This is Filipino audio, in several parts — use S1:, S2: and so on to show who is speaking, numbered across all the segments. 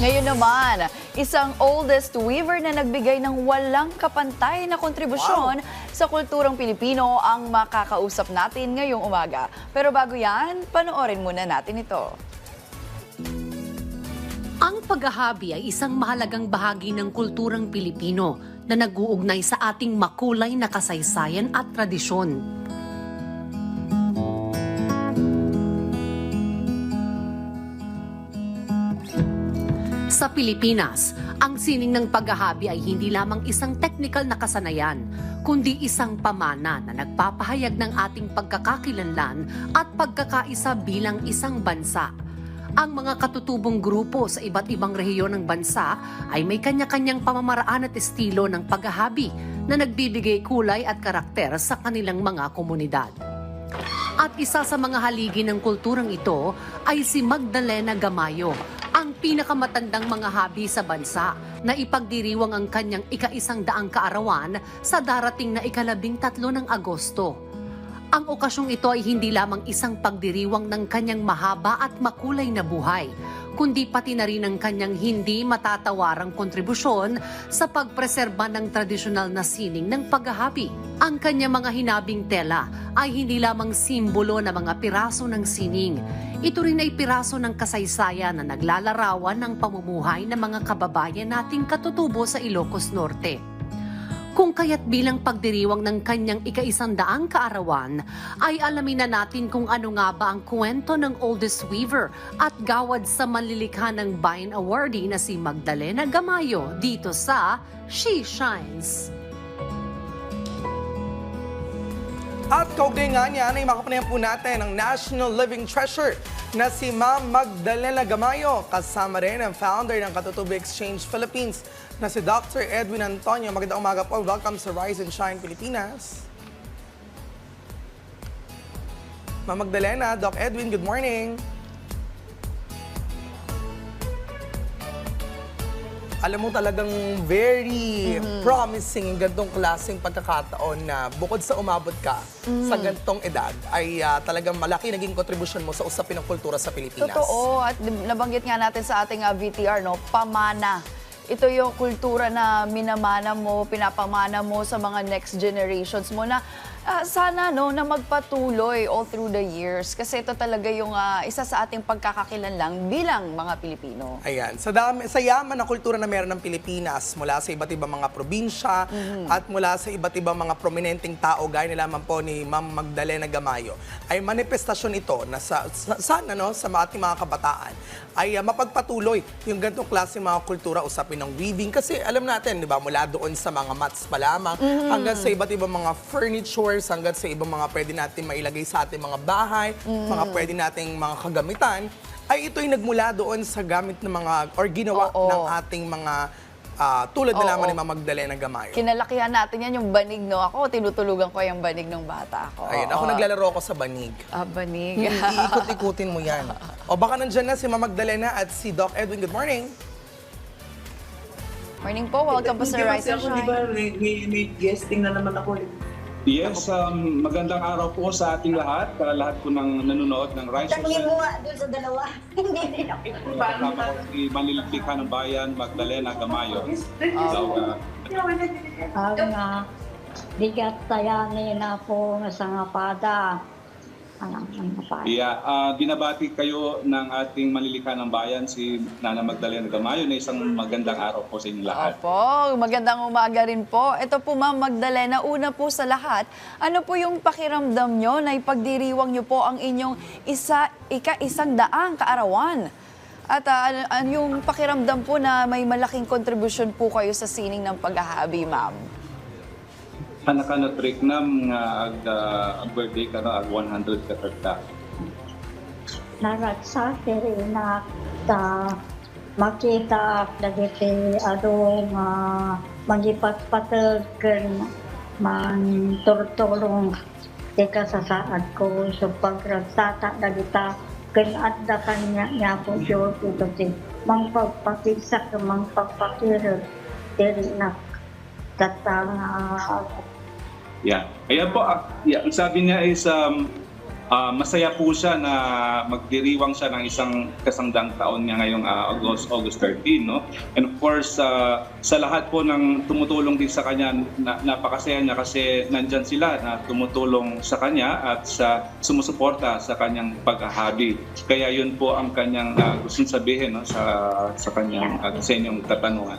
S1: Ngayon naman, isang oldest weaver na nagbigay ng walang kapantay na kontribusyon sa kulturang Pilipino ang makakausap natin ngayong umaga. Pero bago yan, panoorin muna natin ito.
S2: Ang paghahabi ay isang mahalagang bahagi ng kulturang Pilipino na nag-uugnay sa ating makulay na kasaysayan at tradisyon. Sa Pilipinas, ang sining ng paghahabi ay hindi lamang isang technical na kasanayan, kundi isang pamana na nagpapahayag ng ating pagkakakilanlan at pagkakaisa bilang isang bansa. Ang mga katutubong grupo sa iba't ibang rehiyon ng bansa ay may kanya-kanyang pamamaraan at estilo ng paghahabi na nagbibigay kulay at karakter sa kanilang mga komunidad. At isa sa mga haligi ng kulturang ito ay si Magdalena Gamayo, pinakamatandang mga habi sa bansa na ipagdiriwang ang kanyang ika-isang daang kaarawan sa darating na ikalabing tatlo ng Agosto. Ang okasyong ito ay hindi lamang isang pagdiriwang ng kanyang mahaba at makulay na buhay, kundi pati na rin ang kanyang hindi matatawarang kontribusyon sa pagpreserba ng tradisyonal na sining ng paghahabi. Ang kanyang mga hinabing tela ay hindi lamang simbolo na mga piraso ng sining. Ito rin ay piraso ng kasaysayan na naglalarawan ng pamumuhay ng mga kababayan nating katutubo sa Ilocos Norte. Kung kaya't bilang pagdiriwang ng kanyang ika-isandaang kaarawan, ay alamin na natin kung ano nga ba ang kwento ng oldest weaver at gawad sa manlilikha ng Bayan Awardee na si Magdalena Gamayo dito sa She Shines.
S3: At kaugnay nga niyan ay makapanayan po natin ang National Living Treasure na si Ma'am Magdalena Gamayo. Kasama rin ang founder ng Katutubo Exchange Philippines na si Dr. Edwin Antonio. Magandang umaga po. Welcome sa Rise and Shine Pilipinas. Ma'am Magdalena, Doc Edwin, good morning. Alam mo talagang very promising yung gantong klaseng pagkakataon na bukod sa umabot ka sa gantong edad ay ah, talagang malaki naging kontribusyon mo sa usapin ng kultura sa Pilipinas.
S1: Totoo, at nabanggit nga natin sa ating ah, VTR, no, pamana. Ito yung kultura na minamana mo, pinapamana mo sa mga next generations mo na ah, sana no na magpatuloy all through the years kasi ito talaga yung ah, isa sa ating pagkakakilanlang bilang mga Pilipino.
S3: Ayan. Sa, dami, sa yaman na kultura na meron ng Pilipinas, mula sa iba't ibang mga probinsya at mula sa iba't ibang mga prominenteng tao, gaya nila man po ni Ma'am Magdalena Gamayo, ay manifestasyon ito na sa, sa, sana no, sa ating mga kabataan ay ah, mapagpatuloy yung ganitong klase mga kultura usapin ng weaving. Kasi alam natin, di ba, mula doon sa mga mats pa lamang, hanggang sa iba't ibang mga furnitures, hanggang sa ibang mga pwede natin mailagay sa ating mga bahay, mga pwede nating mga kagamitan, ay ito'y nagmula doon sa gamit ng mga, or ginawa
S1: Oo.
S3: ng ating mga, ah, tulad na lamang ni Ma'am Magdalena Gamayo.
S1: Kinalakihan natin yan, yung banig, no? Ako, tinutulugan ko yung banig ng bata ko.
S3: Ayun, ako
S1: Oo.
S3: naglalaro ako sa banig.
S1: Ah, banig.
S3: Iikot-ikutin mo yan. O baka nandyan na si Ma'am Magdalena at si Doc Edwin. Good morning.
S1: Morning po, welcome po sa
S4: Hindi
S1: Rise and
S4: ako, di ba,
S1: Shine.
S4: may, may, may guesting na naman ako.
S5: Yes, um, magandang araw po sa ating lahat, para lahat po ng nanonood ng Rise of
S6: Tanungin mo nga doon sa dalawa. Hindi din ako.
S5: Kasama ko si Manililikha ng Bayan, Magdalena Gamayo. So, uh,
S6: Ang nga, bigat tayanin na po nga sa nga Anong nga pada?
S5: yeah, uh, binabati kayo ng ating Manililikha ng Bayan, si Nana Magdalena Gamayo, na isang magandang araw po sa inyong lahat.
S1: Opo, magandang umaga rin po. Ito po Ma'am Magdalena, una po sa lahat, ano po yung pakiramdam nyo na ipagdiriwang nyo po ang inyong isa, ika-isang daang kaarawan? At ano, ano yung pakiramdam po na may malaking kontribusyon po kayo sa sining ng paghahabi, Ma'am?
S5: Anak ka na trick nam nga ag, uh, ag birthday ka na ag 100 ka tarta.
S6: Naragsa kiri na ta makita dagiti ado nga magipat-patagan man turtulong di ka sa saad ko so pagragsata dagita kinadda kanya niya po sure ko kasi mangpagpakisa ka mangpagpakirot diri na katang
S5: Yeah. Ayan po, ah, yeah, ang sabi niya is um, ah, masaya po siya na magdiriwang siya ng isang kasangdang taon niya ngayong ah, August, August 13. No? And of course, ah, sa lahat po ng tumutulong din sa kanya, na, napakasaya niya kasi nandyan sila na tumutulong sa kanya at sa sumusuporta sa kanyang paghahabi. Kaya yun po ang kanyang uh, gustong sabihin no, sa, sa kanyang uh, sa inyong katanungan.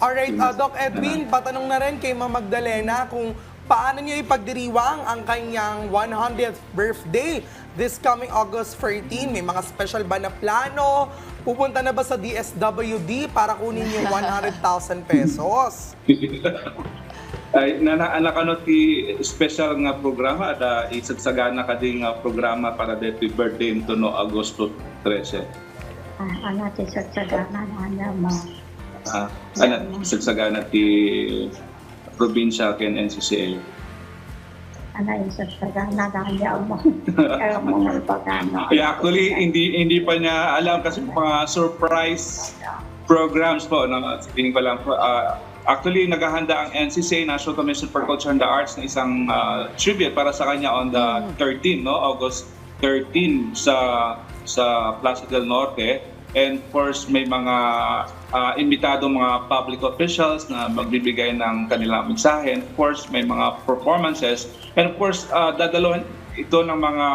S3: Alright, uh, Doc Edwin, patanong na rin kay Ma'am Magdalena kung paano niyo ipagdiriwang ang kanyang 100th birthday this coming August 14. May mga special ba na plano? Pupunta na ba sa DSWD para kunin yung 100,000 pesos?
S5: Ay, nana anak ano ti special nga programa ada isagsagana ka ding nga programa para happy birthday nito no Agosto 13.
S6: Ah, ano ti sa sagana na niya mo.
S5: Ah, ano isagsagana ti probinsya ken NCCA.
S6: Ano yung sa sagana na niya mo. Kaya mo nga pagano.
S5: Yeah, actually hindi hindi pa niya alam kasi mga surprise programs po no sabihin ko lang po ah, actually naghahanda ang NCCA National Commission for Culture and the Arts na isang ah, tribute para sa kanya on the 13 no August 13 sa sa Plaza del Norte and of course may mga ah, imbitado mga public officials na magbibigay ng kanilang mensahe and of course may mga performances and of course ah, dadalohan ito ng mga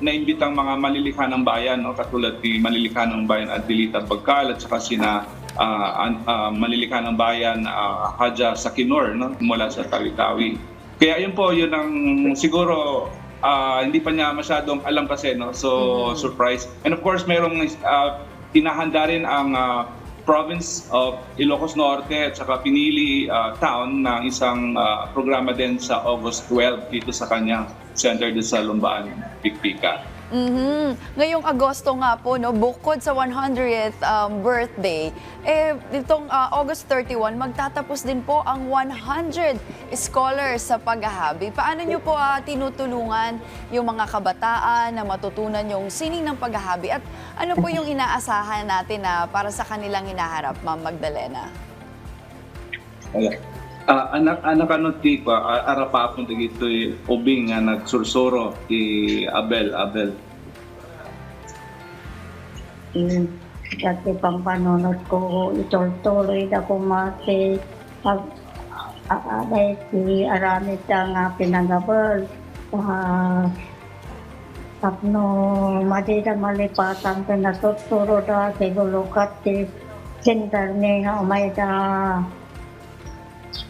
S5: naimbitang mga malilikha ng bayan, no? katulad ni Malilikha ng Bayan at Dilita Bagkal at saka sina an- ah, Malilikha ng Bayan uh, Haja Sakinor no? mula sa Tawi-Tawi. Kaya yun po, yun ang siguro ah, hindi pa niya masyadong alam kasi, no? so surprise. And of course, merong ah, tinahanda rin ang ah, province of Ilocos Norte at saka Pinili ah, town ng isang ah, programa din sa August 12 dito sa kanyang center din sa Lumbaan, Pikpika.
S1: Mhm. Ngayong Agosto nga po, no, bukod sa 100th um, birthday, eh, itong uh, August 31, magtatapos din po ang 100 scholars sa paghahabi. Paano nyo po ah, tinutulungan yung mga kabataan na matutunan yung sining ng paghahabi? At ano po yung inaasahan natin na para sa kanilang hinaharap, Ma'am Magdalena?
S5: Ayan. Ah, anak anak ano ti pa ah, arapapon dagito ubing nga nagsursuro ti Abel Abel
S6: Mm, Dati pang panunod ko, ituloy na ko mati. Pag aaday si aramid ka nga pinagabal. Uh, tapno, madi na malipatan ka na tuturo da siguro kati center ni nga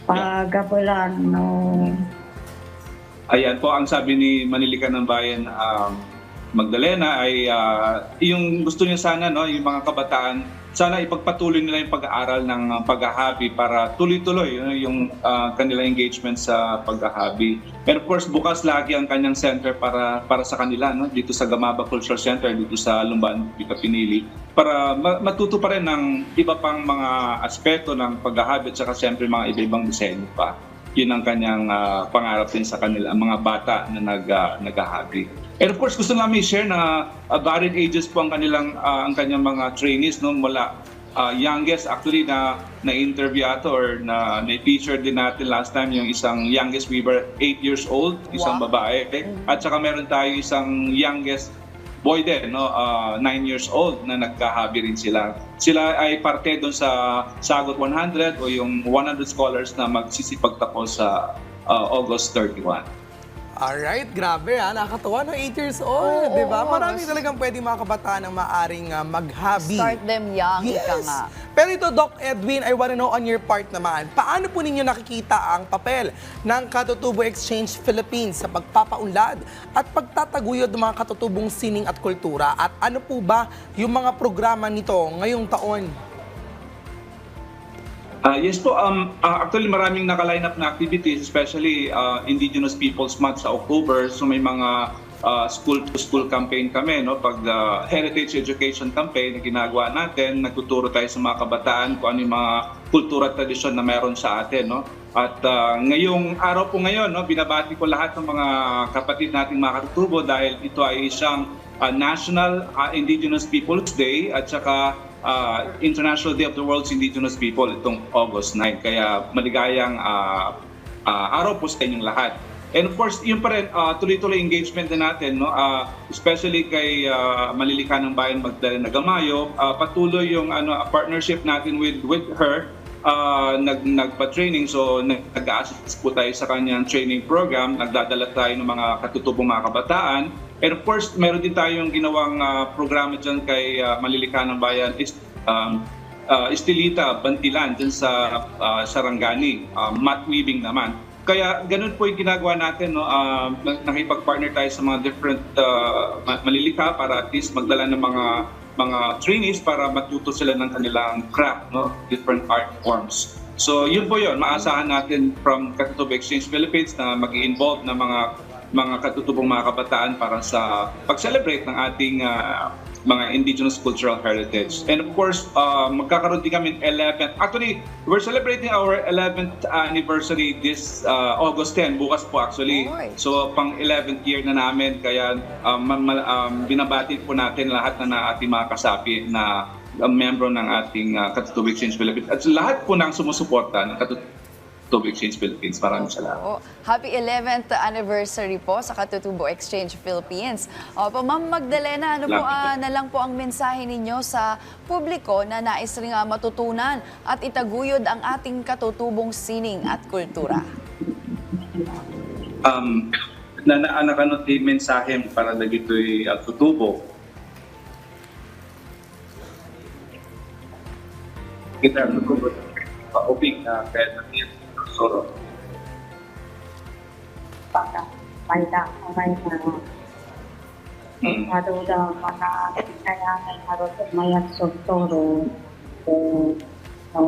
S6: umay da pagabulan no.
S5: Ayan po ang sabi ni Manilikan ng Bayan um, Magdalena ay ah, yung gusto niya sana no yung mga kabataan sana ipagpatuloy nila yung pag-aaral ng ah, paghahabi para tuloy-tuloy no, yung ah, kanilang engagement sa paghahabi. And of course bukas lagi ang kanyang center para para sa kanila no dito sa Gamaba Cultural Center dito sa Lumban, Bika Pinili para ma- matuto pa rin ng iba pang mga aspeto ng paghahabi at saka siyempre mga iba-ibang disenyo pa yun ang kanyang ah, pangarap din sa kanila, ang mga bata na nag, ah, naghahabi. And of course, gusto namin share na uh, varied ages po ang kanilang ah, ang kanyang mga trainees no mula ah, youngest actually na na-interview ato or na na-feature din natin last time yung isang youngest weaver 8 years old, isang
S1: Wow.
S5: babae. At saka meron tayo isang youngest boy din, no, 9 years old na nagkahabi rin sila. Sila ay parte doon sa Sagot 100 o yung 100 scholars na magsisipagtapos sa ah, August 31.
S3: Alright, grabe ha. Nakakatuwa no, 8 years old,
S1: Oo,
S3: di ba?
S1: oo.
S3: Marami talagang pwede mga kabataan ang maaring ah, mag-hobby.
S1: Start them young, ika nga.
S3: Pero ito, Doc Edwin, I wanna know on your part naman, paano po ninyo nakikita ang papel ng Katutubo Exchange Philippines sa pagpapaunlad at pagtataguyod ng mga katutubong sining at kultura? At ano po ba yung mga programa nito ngayong taon?
S5: Ah, yes po, um, ah, actually maraming naka-line up na activities, especially ah, Indigenous Peoples Month sa October. So may mga school-to-school campaign kami, no? pag ah, heritage education campaign na ginagawa natin, nagtuturo tayo sa mga kabataan kung ano yung mga kultura at tradisyon na meron sa atin. No? At ah, ngayong araw po ngayon, no, binabati ko lahat ng mga kapatid nating mga katutubo dahil ito ay isang ah, National ah, Indigenous Peoples Day at saka ah, International Day of the World's Indigenous People itong August 9. Kaya maligayang ah, ah, araw po sa inyong lahat. And of course, yun pa rin, ah, tuloy-tuloy engagement din natin, no? Ah, especially kay ah, Malilikha ng Bayan Magdalena Gamayo, ah, patuloy yung ano, partnership natin with with her ah, nag nagpa-training so nag- nag-assist po tayo sa kanyang training program nagdadala tayo ng mga katutubong mga kabataan of course meron din tayong ginawang ah, programa dyan kay ah, Malilikha ng Bayan is um, ah, Estelita Bantilan dyan sa ah, Sarangani ah, mat weaving naman kaya ganun po yung ginagawa natin no Ah, nakipag-partner tayo sa mga different ah, ma- malilikha para at least magdala ng mga mga trainees para matuto sila ng kanilang craft, no? different art forms. So yun po yun, maasahan natin from Katutubo Exchange Philippines na mag involve ng mga mga katutubong mga kabataan para sa pag-celebrate ng ating ah, mga indigenous cultural heritage. And of course, uh, magkakaroon din kami 11th. Actually, we're celebrating our 11th anniversary this uh, August 10, bukas po actually.
S1: Oy.
S5: So pang 11th year na namin kaya um, um, binabati po natin lahat na, na ating mga kasapi na um, membro ng ating uh, Katutubo Exchange Philippines at lahat po ng sumusuporta ng Katutubo Exchange Philippines. Maraming salamat.
S1: Oo. Happy 11th anniversary po sa Katutubo Exchange Philippines. Opo, Ma'am Magdalena, ano po ah, na lang po ang mensahe ninyo sa publiko na nais rin ah, matutunan at itaguyod ang ating katutubong sining at kultura?
S5: um, na naanak ano ti mensahe para dagitoy uh, tutubo. Kita tutubo paubig na kaya natin soro.
S6: Para may na may na
S5: Hmm.
S6: Maduda mga kaya harus mayat sutoro eh so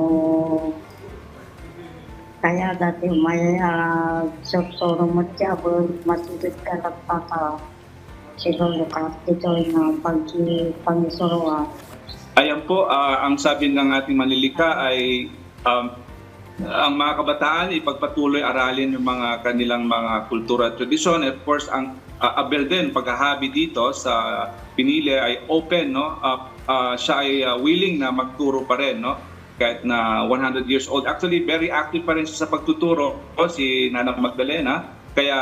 S6: kaya dati may uh, sutoro mo siya masudit ka nagpaka siguro ka ito na pagki pangisoroa
S5: Ayan po, ah, ang sabi ng ating malilika ay um, ang mga kabataan ipagpatuloy aralin yung mga kanilang mga kultura at tradisyon. Of course, ang uh, Abel din, paghahabi dito sa pinili ay open, no? Ah, ah, siya ay ah, willing na magturo pa rin, no? Kahit na 100 years old. Actually, very active pa rin siya sa pagtuturo, o, si Nanang Magdalena. Kaya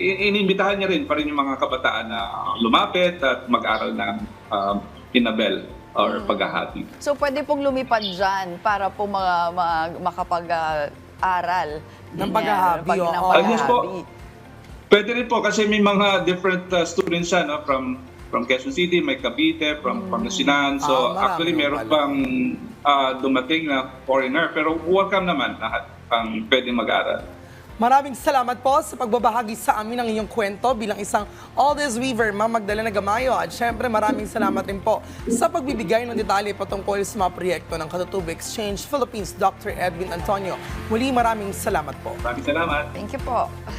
S5: in- inimbitahan niya rin pa rin yung mga kabataan na lumapit at mag-aral ng um, Inabel or paghahabi.
S1: So pwede pong lumipad dyan para po mga, mga makapag-aral.
S3: Ng paghahabi,
S1: Ng.
S5: Ah, yes po. Pwede rin po kasi may mga different uh, students siya no? from from Quezon City, may Cavite, from Pangasinan. So
S3: Ah,
S5: actually meron
S3: pala.
S5: pang uh, dumating na foreigner pero welcome naman lahat ang pwedeng mag-aral.
S3: Maraming salamat po sa pagbabahagi sa amin ng iyong kwento bilang isang All This Weaver, Ma'am Magdalena Gamayo. At syempre maraming salamat din po sa pagbibigay ng detalye patungkol sa mga proyekto ng Katutubo Exchange Philippines, Dr. Edwin Antonio. Muli maraming salamat po.
S5: Maraming salamat.
S1: Thank you po.